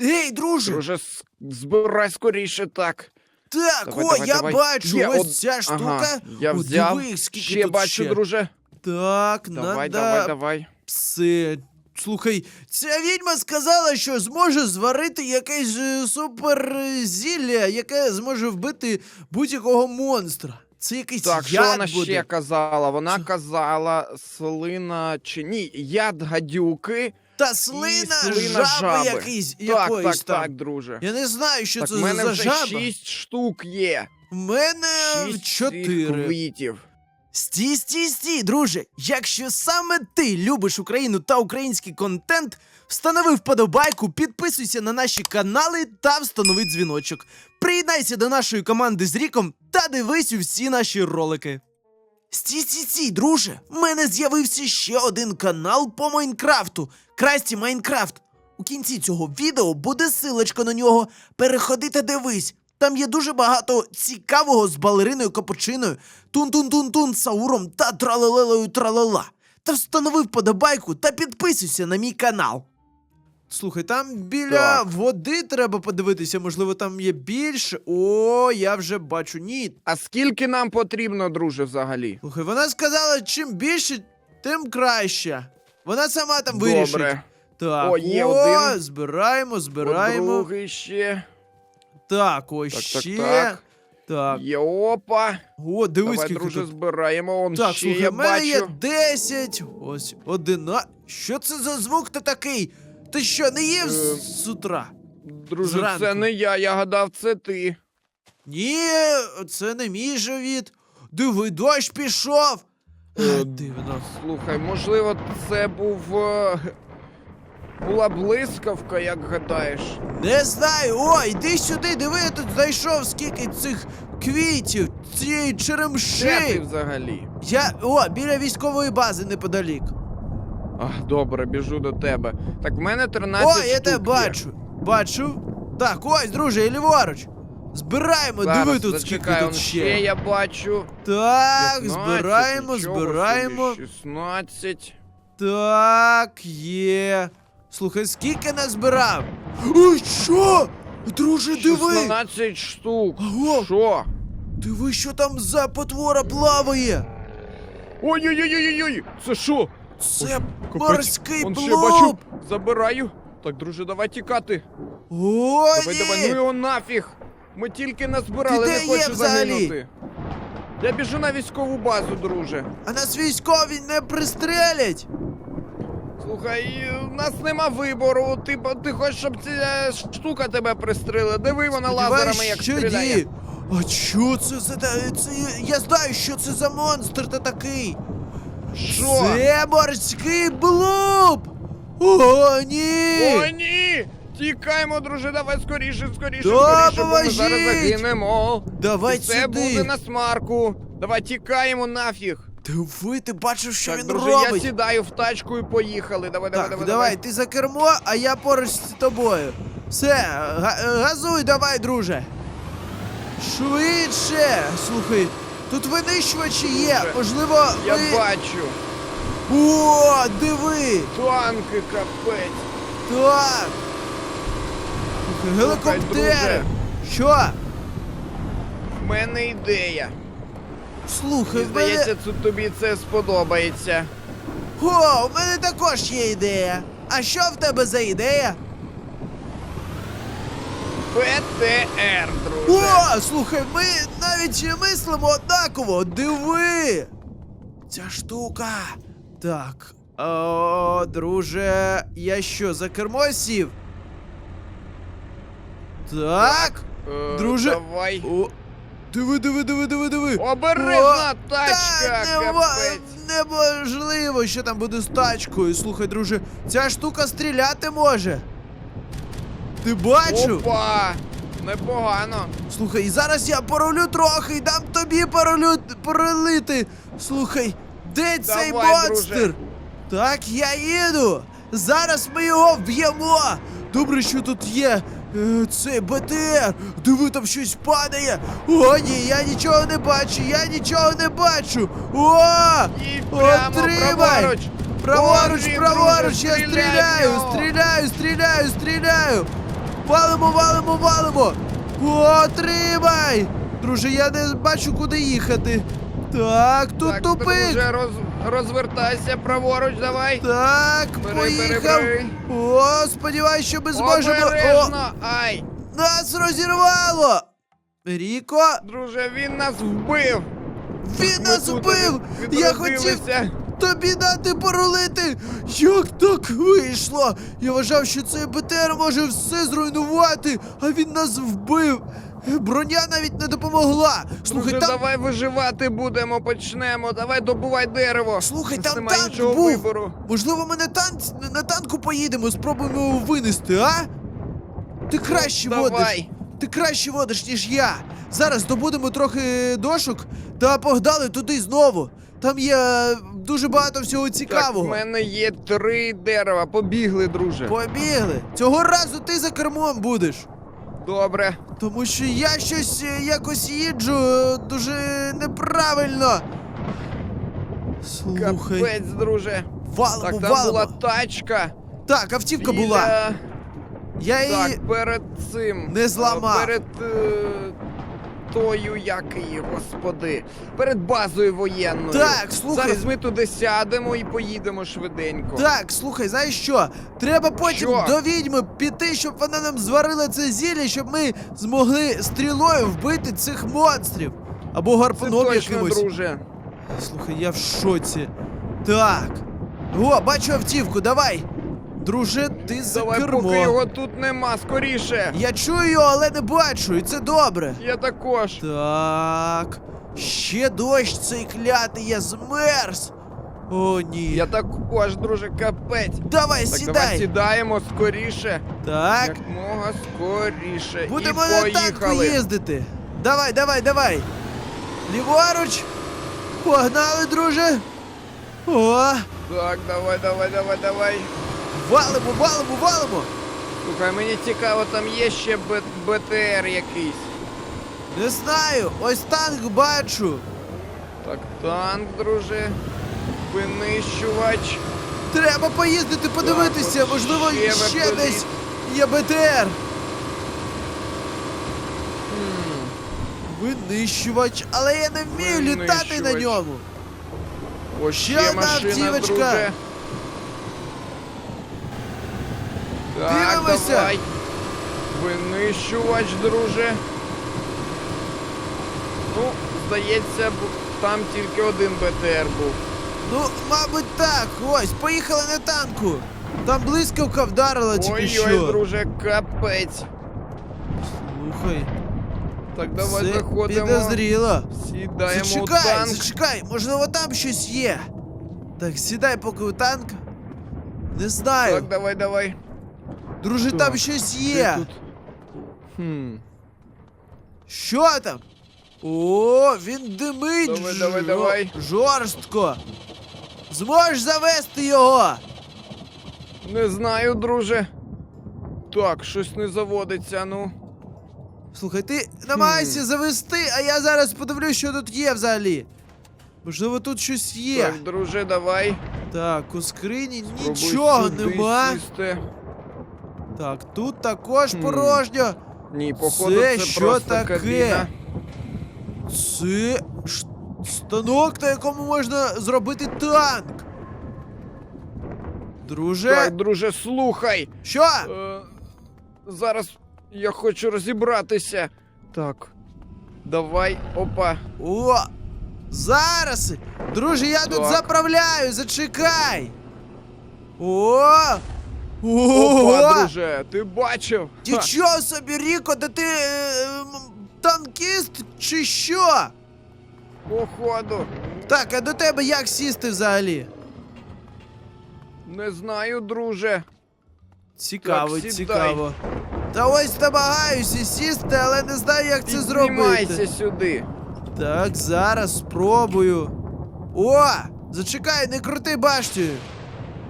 Ей, друже! Друже, с- збирай скоріше так. Так, Давай, о, давай, я давай. бачу, Є, ось од- ця штука. Ага, я О, взяв. диви, скільки ще тут бачу, ще. друже. Так, Давай, надо давай, давай. все. Слухай, ця відьма сказала, що зможе зварити якесь е, супер е, яке зможе вбити будь-якого монстра. Це якийсь Так, що яд вона буде. ще казала? Вона казала слина чи ні, яд гадюки Та і слина, слина жаби, жаби. якийсь, так, якоїсь так, там. так, друже. Я не знаю, що так, це в мене за вже жаба. шість штук є. В мене Шість чотири. квітів. Стій, стій, стій, друже. Якщо саме ти любиш Україну та український контент, встанови вподобайку, підписуйся на наші канали та встанови дзвіночок. Приєднайся до нашої команди з Ріком та дивись усі наші ролики. Стій, стій, стій, друже. В мене з'явився ще один канал по Майнкрафту Красті Майнкрафт. У кінці цього відео буде силочка на нього. Переходи та дивись. Там є дуже багато цікавого з балериною капучиною, тун-тун-тун-тун, Сауром та тралалелою тралала. Та встанови вподобайку та підписуйся на мій канал. Слухай, там біля Так. води треба подивитися, можливо, там є більше. О, я вже бачу. Ні, А скільки нам потрібно, друже, взагалі? Слухай, вона сказала, чим більше, тим краще. Вона сама там вирішить. Так, О, є о, один. збираємо, збираємо. Другий ще. Так, ось Так, так, ще. так. Так. Є опа. О, дивись, Давай, скільки друже, тут. збираємо. Он Так, ще слухай, я в мене бачу. є 10. Ось, одина. Що це за звук ти такий? Ти що, не їв з, Е, з утра? Друже, зранку. це не я, я гадав, це ти. Ні, це не мій живіт. Диви, дощ пішов. Е, А, Дивно. Слухай, можливо, це був. е, Була блискавка, як гадаєш. Не знаю. О, іди сюди, диви, я тут знайшов скільки цих квітів, цієї Де ти черемши. взагалі? Я. О, біля військової бази неподалік. А, добре, біжу до тебе. Так, в мене 13 О, штук я тебе є. бачу. Бачу. Так, ось, друже, і ліворуч. Збираємо, Зараз, диви тут зачекай, скільки он тут ще ще. я бачу. Так, 15, збираємо, нічого збираємо. собі, 16. Так, є. Слухай, скільки назбирав? Ой, що? Друже, диви! 16 штук. Аго, Що? диви, що там за потвора плаває. Ой-ой-ой-ой-ой! Це що? Це Капець, морський он ще бачу. Забираю. Так, друже, давай тікати. О, Давай, давай, ну ні. його нафіг. Ми тільки назбирали, Ти не де хочу взагалі? загинути. Я біжу на військову базу, друже. А нас військові не пристрелять. Слухай, у нас нема вибору. Ти, ти хочеш, щоб ця штука тебе пристрелила. Диви, вона лазерами Сподіваюсь, як що стріляє. ні. А що це за та- це? Я знаю, що це за монстр та такий. Що? Це морський блуб! О, ні! О, ні! Тікаємо, друже, давай скоріше, скоріше, Допоможіть! скоріше, бо ми зараз загинемо. Давай це сюди! буде на смарку. Давай тікаємо нафіг. Диви, ти бачив, що так, він друже, я робить? сідаю в тачку і поїхали. Давай, так, давай, давай, ти за кермо, а я поруч з тобою. Все, га- е, газуй давай, друже. Швидше! Слухай, тут винищувачі є. Можливо, Я ви... бачу. О, диви! Танки, капець. Так! Гелікоптери! друже. Що? В мене ідея. Слухай, Мені в мене... здається, це тобі це сподобається. О, в мене також є ідея. А що в тебе за ідея? ПТР, друже. О, слухай, ми навіть мислимо однаково. Диви! Ця штука. Так. О, друже, я що, за кермо сів? Так. Е, друже. Давай. О, диви, диви, диви, диви, диви. Обережна О, тачка, Та нема- капець. неможливо, що там буде з тачкою. Слухай, друже, ця штука стріляти може. Ти бачив? Опа! Непогано. Слухай, і зараз я поролю трохи і дам тобі поролю поролити. Слухай, де цей Давай, монстр? друже. Так, я їду. Зараз ми його вб'ємо. Добре, що тут є. Е, Цей БТР. Диви, там щось падає. О, ні, я нічого не бачу, я нічого не бачу. О! І прямо праворуч. Праворуч, Боже, праворуч, друже, я стріляй в стріляю, нього. стріляю, стріляю, стріляю. Валимо, валимо, валимо! Отримай! Друже, я не бачу, куди їхати. Так, тут так, тупик. друже, роз... розвертайся праворуч, давай. Так, Бери, бери, поїхав. бери. О, сподіваюсь, що ми зможемо. О, Обережно! Ай! нас розірвало! Ріко, Друже, він нас вбив! він Ми нас вбив! Я хотів. Тобі дати порулити! Як так вийшло? Я вважав, що цей БТР може все зруйнувати, а він нас вбив. Броня навіть не допомогла. Слухай, Друже, там давай виживати будемо, почнемо. Давай добувай дерево. Слухай, У нас там немає танк іншого був. вибору. Можливо, ми на, тан... на танку поїдемо, спробуємо його винести, а? Ти краще Ну, водиш. Ти краще водиш, ніж я. Зараз добудемо трохи дошок та погнали туди знову. Там є дуже багато всього Так, цікавого. в мене є три дерева. Побігли, друже. Побігли. Цього разу ти за кермом будеш. Добре. Тому що я щось е, якось їджу е, дуже неправильно. Слухай, Капець, друже. валимо, Так, там валимо. була тачка. Так, автівка біля- була. Я її. Так, перед цим. не зламав. Перед е, тою, як її, господи. Перед базою воєнною. Так, слухай. Зараз ми туди сядемо і поїдемо швиденько. Так, слухай, знаєш що? Треба потім Що? до відьми піти, щоб вона нам зварила це зілля, щоб ми змогли стрілою вбити цих монстрів. Або Це гарпуном точно, якимось. друже. Слухай, я в шоці. Так. О, бачу автівку, давай. Друже, ти за Давай, кермо. поки його тут нема, скоріше. Я чую його, але не бачу, і це добре. Я також. Так. Ще дощ цей клятий, я змерз. О, ні. Я також, друже, капець. Давай, Так, сідай. давай сідаємо скоріше. Так. Як мога скоріше. Будемо і на поїхали. танку їздити. Давай, давай, давай. Ліворуч. Погнали, друже. О, Так, давай, давай, давай, давай. Валимо, валимо, валимо. Слухай, мені цікаво, там є ще Б- БТР якийсь. Не знаю, ось танк бачу. Так, танк, друже. Винищувач. Треба поїздити, подивитися. Так, Можливо, ще ще, десь є БТР. Хм. Винищувач, але я не вмію літати на ньому. Ось Ще ще одна машина, друже. Так, Дивимося. давай. Винищувач, друже. Ну, здається, бу- там тільки один БТР був. Ну, мабуть, так. Ось, поїхали на танку. Там блискавка вдарила тільки Ой-ой, друже, капець. Слухай, Так, давай це заходимо. підозріло. Сідаємо у Зачекай, танк. зачекай, можливо там щось є. Так, сідай поки у танк. Не знаю. Так, давай, давай. Друже, там щось є. тут? Хм. Що там? О, він димить. Давай, давай, давай. Жорстко. Зможеш завести його? Не знаю, друже. Так, щось не заводиться, ну. Слухай, ти намагайся завести, а я зараз подивлюсь, що тут є взагалі. Можливо, тут щось є. Так, друже, давай. Так, у скрині Пробуй нічого сюди нема. сісти. Так, тут також Хм. порожньо. Ні, походу, Це це, що просто таке? кабіна. Це ш- станок, на якому можна зробити танк. Друже, Так, друже, слухай. що? Е, зараз я хочу розібратися. Так. Давай, опа. О! Зараз! Друже, я тут Так. заправляю, зачекай! О! Опа, О! друже, ти бачив? Ха, Нічого собі, Ріко, да ти е, м, танкіст чи що? Походу. Так, а до тебе як сісти взагалі? Не знаю, друже. Цікаво, Так, сідай. цікаво. Та ось намагаюся сісти, але не знаю, як це Піднімайся зробити. сюди. Так, зараз спробую. О! Зачекай, не крути баштію.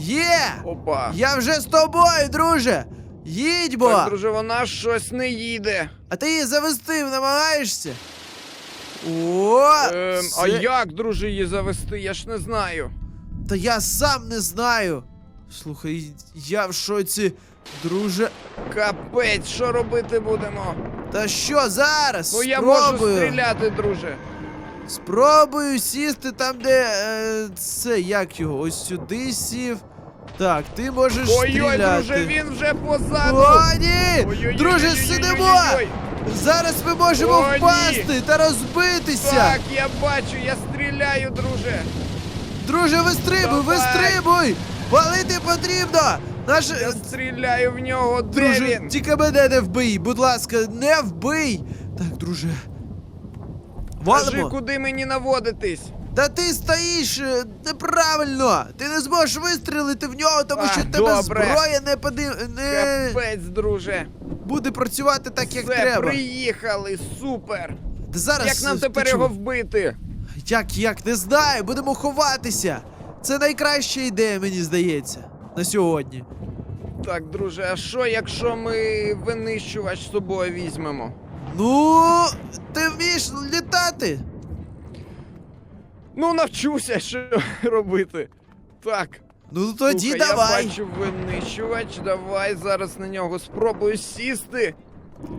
Є! Опа. Я вже з тобою, друже! Їдьмо! Так, друже, вона щось не їде. А ти її завести намагаєшся? О! Ем, А як, друже, її завести? Я ж не знаю. Та я сам не знаю. Слухай, я в шоці. Друже, Капець, що робити будемо? та що зараз? Ну я можу Спробую. стріляти, друже. Спробую сісти там, де е, це як його? Ось сюди сів. Так, ти можеш Ой-ой, стріляти. друже, він вже позаду. О, ні! Ой-ой-ой-ой-ой-ой-ой-ой. Друже, сидимо! Зараз ми можемо О, ні. впасти та розбитися! Так, я бачу, я стріляю, друже. Друже, вистрибуй, Давай. вистрибуй! Валити потрібно! Наш... Я стріляю в нього, де Друже, він? тільки мене не вбий, будь ласка, не вбий! Так, друже. Кажи, Валимо! куди мені наводитись? Та ти стоїш е, неправильно! Ти не зможеш вистрілити в нього, тому А, що тебе добре. зброя не поди... не Капець, друже. буде працювати так, як Все, треба. приїхали, супер. Та зараз Як нам е, тепер почув. його вбити? Як, як, не знаю, будемо ховатися. Це найкраща ідея, мені здається, на сьогодні. Так, друже, а що, якщо ми винищувач з собою візьмемо? Ну, ти вмієш літати? Ну, навчуся, що робити. Так. Ну тоді слухай, давай. Я бачу винищувач, давай зараз на нього спробую сісти.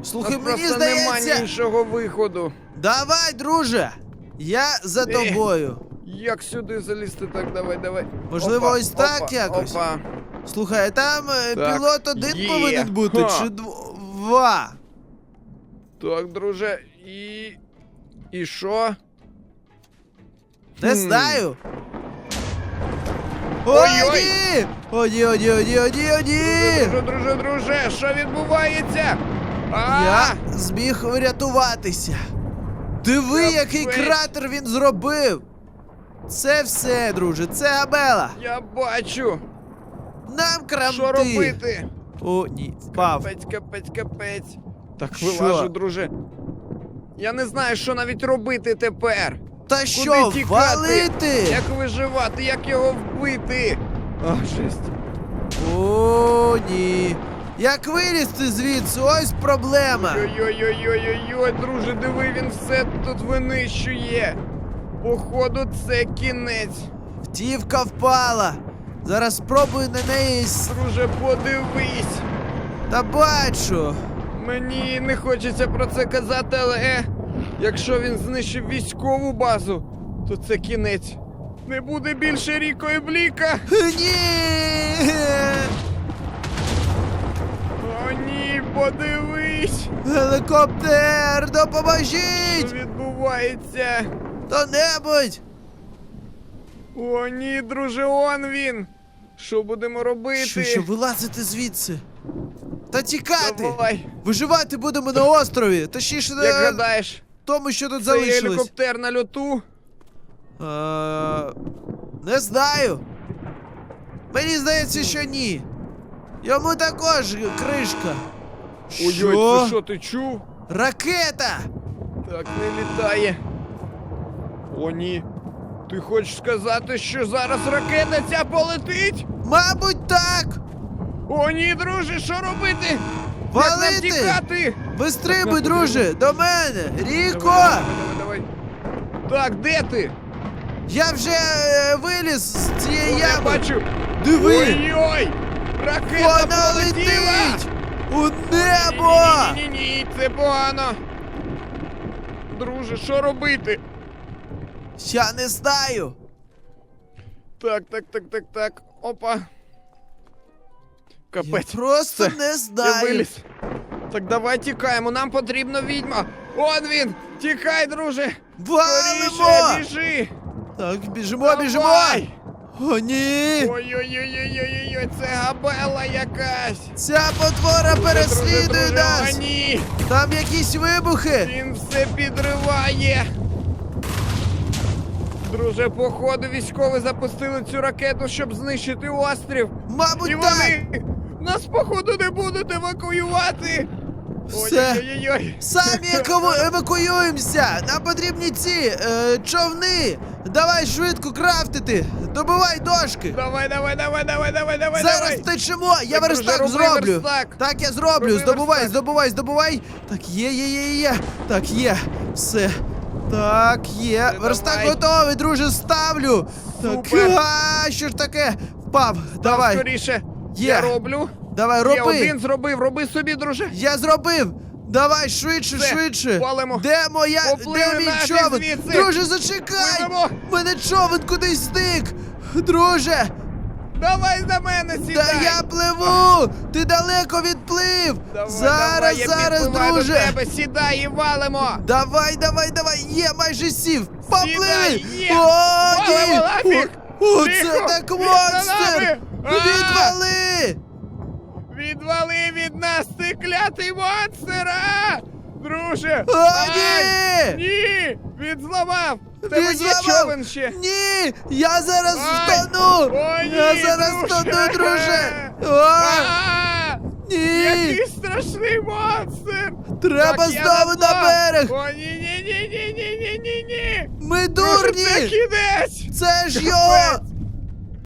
Слухай, нас мені просто нема іншого виходу. Давай, друже. Я за Е. тобою. Як сюди залізти? Так, давай, давай. Можливо, Опа, ось так опа, якось? Опа. Слухай, там е, Так, пілот один є. повинен бути, Ха. чи два? Так, друже, і. І що? Не знаю. Ой-ой. ні! О, ні, о, ні, о, ні, о, ні, о, ні! Друже, друже, друже, що відбувається? А! Я зміг врятуватися. Диви, Капець. який кратер він зробив. Це все, друже, це Габела. Я бачу. Нам крамти. Що робити? О, ні, впав. Капець, капець, капець. Так, Що? вилажу, друже. Я не знаю, що навіть робити тепер. Та що, тікати? валити? Як виживати, як його вбити? А, жесть. О, ні. Як вилізти звідси? Ось проблема. Ой-ой-ой-ой-ой, друже, диви, він все тут винищує. Походу, це кінець. Втівка впала. Зараз спробую на неї. с- Друже, подивись. Та бачу. Мені не хочеться про це казати, але е, якщо він знищив військову базу, то це кінець. Не буде більше Ріко і Бліка. Ні. О, ні, подивись, Гелікоптер, що допоможіть! відбувається. Хто-небудь! О, ні, друже, он він. Що будемо робити? Що, що вилазити звідси? Та тікати! Давай. Виживати будемо на острові, точніше Як на гадаєш, тому, що тут залишилось. гелікоптер на льоту? Е, Не знаю. Мені здається, що ні. Йому також кришка. Ой-ой, це що ти чув? Ракета! Так, не літає. О, ні. Ти хочеш сказати, що зараз ракета ця полетить? Мабуть, так! О, ні, друже, що робити? Як нам Валити! тікати? Вистрибуй, друже, до мене! Ріко! Давай, давай, давай, давай. Так, де ти? Я вже е, виліз з цієї О, я ями! бачу. Диви! Ой-ой! Ракета Вона полетіла! летить! У небо! Ні-ні-ні, це погано. Друже, що робити? Я не знаю! Так, так, так, так, так. Опа. Я просто не Я знаю. виліз. Так давай тікаємо, нам потрібна відьма. Он він! Тікай, друже! Скоріше, Валимо! біжи! Так, біжимо, біжимо! Давай! О, ні! Ой-ой-ой-ой-ой-ой, це габела якась! Ця потвора переслідує друже, друже, нас! О, ні! Там якісь вибухи! Він все підриває! Друже, походу військові запустили цю ракету, щоб знищити острів. Мабуть, І так! вони нас, походу, не будуть евакуювати. Все. Ой-ой-ой. Самі еко- евакуюємося! Нам потрібні ці е, човни! Давай швидко крафтити! Добивай дошки! Давай, давай, давай, давай, давай, давай, Зараз давай. втечемо! Я Так, верстак роби зроблю! верстак. Так, я зроблю! Роби здобувай, верстак. здобувай, здобувай! Так, є, є, є, є! Так, є! Все! Так, є! Ти Верстак готовий, друже, ставлю! Так, Супер. а, що ж таке? Впав! Давай! скоріше. Є. Я роблю. Давай, Я роби. один зробив, роби собі, друже. Я зробив. Давай, швидше, Все, швидше. валимо. Де моя. Попливи Де мій нафіг човен? звідси. Друже, зачекай! Пливемо. Мене човен кудись зник! Друже! Давай за мене сідай. Та я пливу! Ти далеко відплив! Давай, зараз, давай, я зараз, підпливаю друже! До тебе, сідай і валимо. Давай, давай, давай! Є, майже сів! Попливи! Сідай, є. О, Валимо нафіг. О, о, Тихо. це так Він за монстр! нами. Відвали! Відвали від нас, ти клятий монстр! а! Друже! О, Ай! ні! Ні! Він зламав! В Тебе Він є зламав! човен ще! Ні! Я зараз Ай! втону! О, ні, я зараз друже! втону, друже! А! ні! Який страшний монстр! Треба Так, я знову на берег! О, ні, ні, ні, ні, ні, ні, ні, ні! Ми дурні! це кінець! Це ж його!